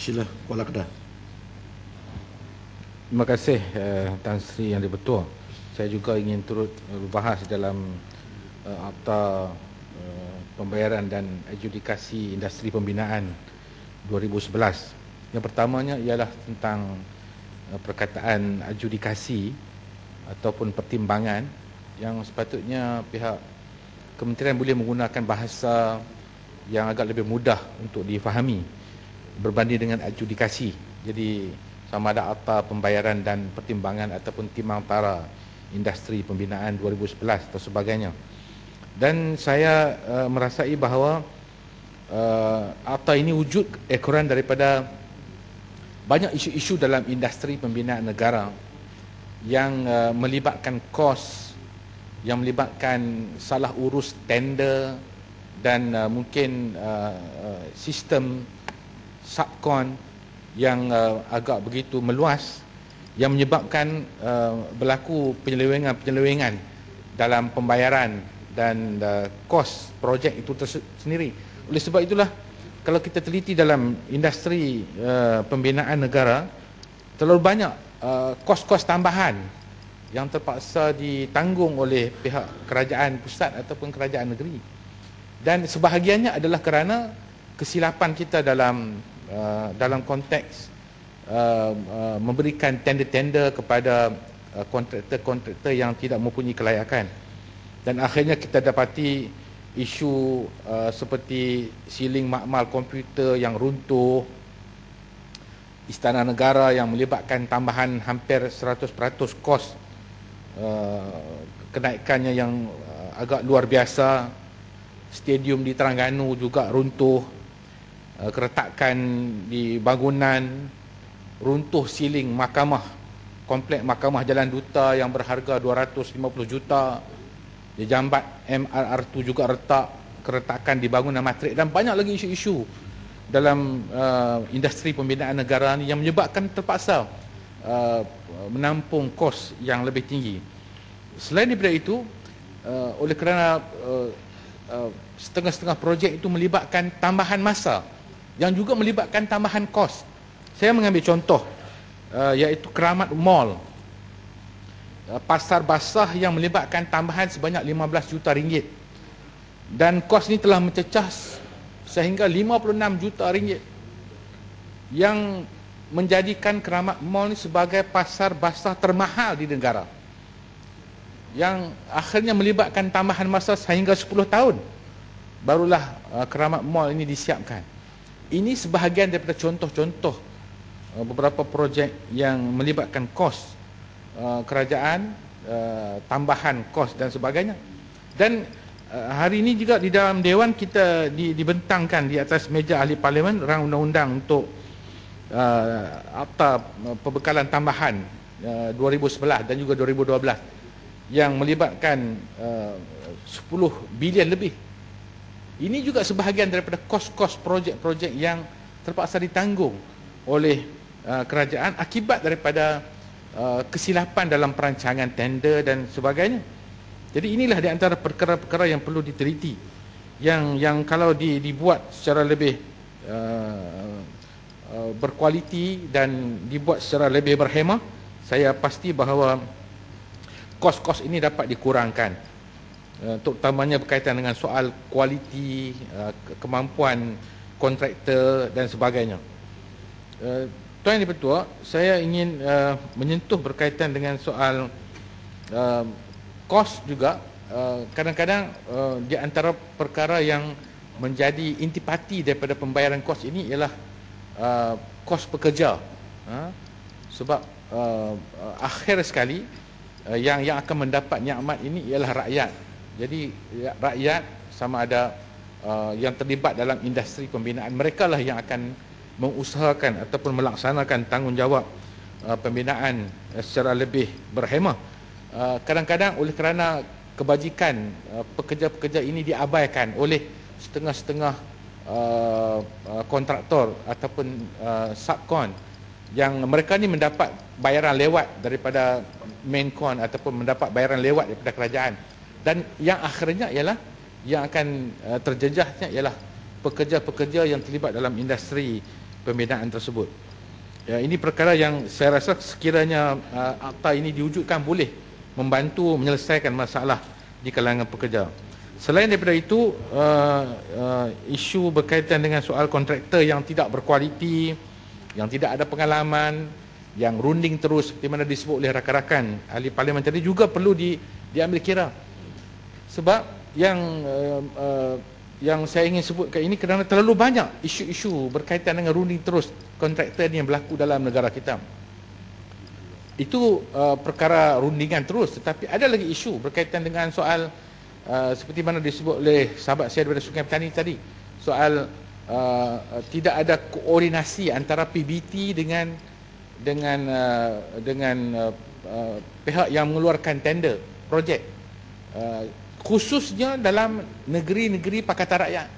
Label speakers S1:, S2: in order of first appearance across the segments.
S1: Sila Kuala Kedah.
S2: Terima kasih uh, Tan Sri Yang Dipertua. Saya juga ingin turut berbahas dalam uh, akta uh, pembayaran dan adjudikasi industri pembinaan 2011. Yang pertamanya ialah tentang uh, perkataan adjudikasi ataupun pertimbangan yang sepatutnya pihak kementerian boleh menggunakan bahasa yang agak lebih mudah untuk difahami berbanding dengan adjudikasi. Jadi sama ada akta pembayaran dan pertimbangan ataupun timang tara industri pembinaan 2011 atau sebagainya. Dan saya uh, merasai bahawa uh, akta ini wujud ekoran daripada banyak isu-isu dalam industri pembinaan negara yang uh, melibatkan kos yang melibatkan salah urus tender dan uh, mungkin uh, sistem subkon yang uh, agak begitu meluas yang menyebabkan uh, berlaku penyelewengan-penyelewengan dalam pembayaran dan uh, kos projek itu sendiri. Oleh sebab itulah kalau kita teliti dalam industri uh, pembinaan negara terlalu banyak uh, kos-kos tambahan yang terpaksa ditanggung oleh pihak kerajaan pusat ataupun kerajaan negeri. Dan sebahagiannya adalah kerana kesilapan kita dalam Uh, dalam konteks uh, uh, memberikan tender-tender kepada uh, kontraktor-kontraktor yang tidak mempunyai kelayakan. Dan akhirnya kita dapati isu uh, seperti siling makmal komputer yang runtuh istana negara yang melibatkan tambahan hampir 100% kos uh, kenaikannya yang uh, agak luar biasa. Stadium di Terengganu juga runtuh Eh, keretakan di bangunan runtuh siling mahkamah komplek mahkamah Jalan Duta yang berharga 250 juta. Di jambat MRR2 juga retak keretakan di bangunan matrik dan banyak lagi isu-isu dalam uh, industri pembinaan negara ini yang menyebabkan terpaksa uh, menampung kos yang lebih tinggi. Selain daripada itu uh, oleh kerana uh, uh, setengah-setengah projek itu melibatkan tambahan masa yang juga melibatkan tambahan kos. Saya mengambil contoh uh, iaitu Keramat Mall. Uh, pasar basah yang melibatkan tambahan sebanyak 15 juta ringgit. Dan kos ini telah mencecah sehingga 56 juta ringgit. Yang menjadikan Keramat Mall ini sebagai pasar basah termahal di negara. Yang akhirnya melibatkan tambahan masa sehingga 10 tahun. Barulah uh, Keramat Mall ini disiapkan ini sebahagian daripada contoh-contoh uh, beberapa projek yang melibatkan kos uh, kerajaan, uh, tambahan kos dan sebagainya. Dan hari ini juga di dalam dewan kita dibentangkan di atas meja ahli parlimen rang undang-undang untuk akta pembekalan tambahan 2011 dan juga 2012 yang melibatkan 10 bilion lebih ini juga sebahagian daripada kos-kos projek-projek yang terpaksa ditanggung oleh uh, kerajaan akibat daripada uh, kesilapan dalam perancangan tender dan sebagainya. Jadi inilah di antara perkara-perkara yang perlu diteliti. Yang yang kalau di, dibuat secara lebih uh, uh, berkualiti dan dibuat secara lebih berhemah, saya pasti bahawa kos-kos ini dapat dikurangkan. Eh, terutamanya berkaitan dengan soal kualiti, uh, kemampuan kontraktor dan sebagainya. Uh, Tuan Yang Dipertua, saya ingin uh, menyentuh berkaitan dengan soal kos juga. Kadang-kadang di antara perkara yang menjadi intipati daripada pembayaran kos ini ialah kos pekerja. Uh, sebab akhir sekali yang yang akan mendapat nikmat ini ialah rakyat jadi ya, rakyat sama ada uh, yang terlibat dalam industri pembinaan mereka lah yang akan mengusahakan ataupun melaksanakan tanggungjawab uh, pembinaan uh, secara lebih berhemah. Uh, kadang-kadang oleh kerana kebajikan uh, pekerja-pekerja ini diabaikan oleh setengah-setengah uh, uh, kontraktor ataupun uh, subkon yang mereka ni mendapat bayaran lewat daripada main con ataupun mendapat bayaran lewat daripada kerajaan dan yang akhirnya ialah yang akan uh, terjejahnya ialah pekerja-pekerja yang terlibat dalam industri pembinaan tersebut. Ya, ini perkara yang saya rasa sekiranya uh, akta ini diwujudkan boleh membantu menyelesaikan masalah di kalangan pekerja. Selain daripada itu, uh, uh, isu berkaitan dengan soal kontraktor yang tidak berkualiti, yang tidak ada pengalaman, yang runding terus seperti mana disebut oleh rakan-rakan ahli parlimen tadi juga perlu di, diambil kira. Sebab yang uh, uh, yang saya ingin sebutkan ini kerana terlalu banyak isu-isu berkaitan dengan runding terus kontraktor yang berlaku dalam negara kita. Itu uh, perkara rundingan terus tetapi ada lagi isu berkaitan dengan soal uh, seperti mana disebut oleh sahabat saya daripada Sungai Petani tadi soal uh, tidak ada koordinasi antara PBT dengan dengan uh, dengan uh, uh, pihak yang mengeluarkan tender projek uh, khususnya dalam negeri-negeri Pakatan Rakyat.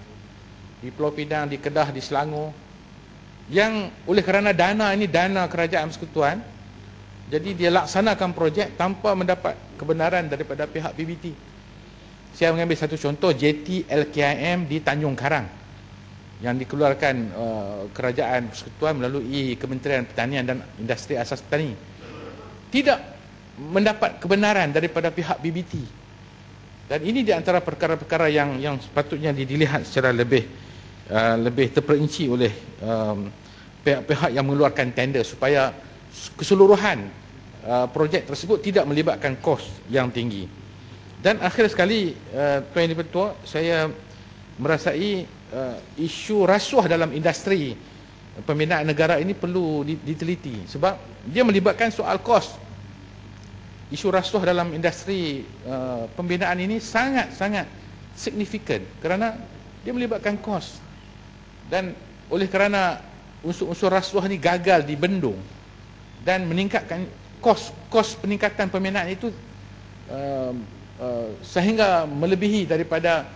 S2: Di Pulau Pinang, di Kedah, di Selangor. Yang oleh kerana dana ini dana kerajaan persekutuan jadi dia laksanakan projek tanpa mendapat kebenaran daripada pihak PBT saya mengambil satu contoh JT LKIM di Tanjung Karang yang dikeluarkan uh, kerajaan persekutuan melalui Kementerian Pertanian dan Industri Asas Petani. Tidak mendapat kebenaran daripada pihak BBT dan ini di antara perkara-perkara yang yang sepatutnya dilihat secara lebih uh, lebih terperinci oleh um, pihak-pihak yang mengeluarkan tender supaya keseluruhan uh, projek tersebut tidak melibatkan kos yang tinggi. Dan akhir sekali uh, Tuan Yang Dipertua, saya merasai uh, isu rasuah dalam industri pembinaan negara ini perlu diteliti sebab dia melibatkan soal kos isu rasuah dalam industri uh, pembinaan ini sangat-sangat signifikan kerana dia melibatkan kos. Dan oleh kerana unsur-unsur rasuah ini gagal dibendung dan meningkatkan kos kos peningkatan pembinaan itu uh, uh, sehingga melebihi daripada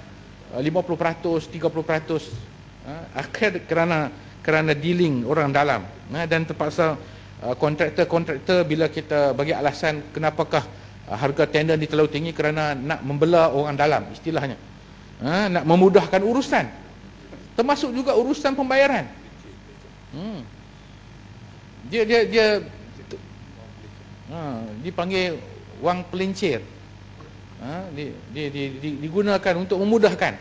S2: uh, 50% 30% uh, akhir kerana kerana dealing orang dalam uh, dan terpaksa Uh, kontraktor-kontraktor bila kita bagi alasan kenapakah uh, harga tender ni terlalu tinggi kerana nak membelah orang dalam istilahnya. Ha, nak memudahkan urusan. Termasuk juga urusan pembayaran. Hmm. dia dia dia ha, dipanggil wang pelincir. Ha, di, di, di, di, digunakan untuk memudahkan.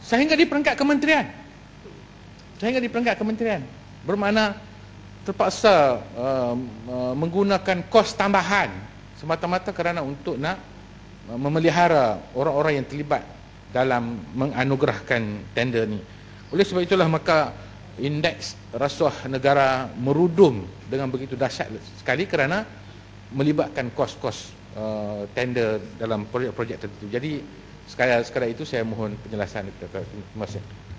S2: Sehingga di perangkat kementerian. Sehingga di perangkat kementerian. Bermakna terpaksa uh, uh, menggunakan kos tambahan semata-mata kerana untuk nak uh, memelihara orang-orang yang terlibat dalam menganugerahkan tender ni. Oleh sebab itulah maka indeks rasuah negara merudum dengan begitu dahsyat sekali kerana melibatkan kos-kos uh, tender dalam projek-projek tertentu. Jadi sekadar sekadar itu saya mohon penjelasan Terima kasih.